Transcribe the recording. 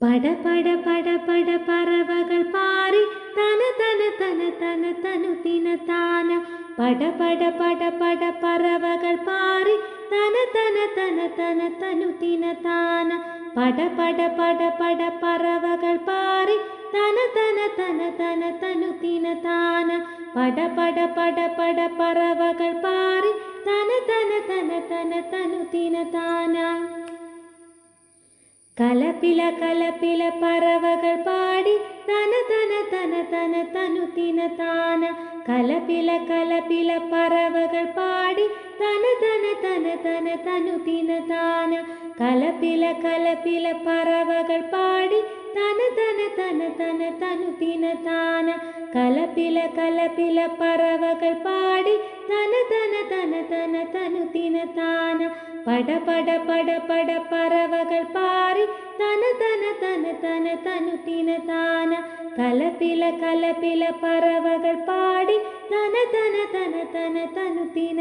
பட பட பட பட பறவகள் பாரி தன தன தன தன தனு தின தான பட பட பட பட பறவகள் பாரி தன தன தன தன தனு தின தான பட பட பட பட பறவகள் பாரி தன தன தன தன தனு தின பட பட பட பட பறவகள் பாரி தன தன தன தன தனு தின കലപില കലപില പറവകൾ പാടി തന തന തന തന തനു തിന താന. കലപില കലപില പറവകൾ പാടി തന തന തന തന തനു തിന താന. കലപില കലപില പറവകൾ പാടി തന തന തന തന തനു തിന താന. കലപില കലപില പറവകൾ പാടി തന తన తన తన తను తిన తాన పడ పడ పడ పడ பறவகள் பாரி. தன தன தன தன தனு தின தான. கலப்பில கலப்பில பறவகள் பாடி. தன தன தன தன தனு தின.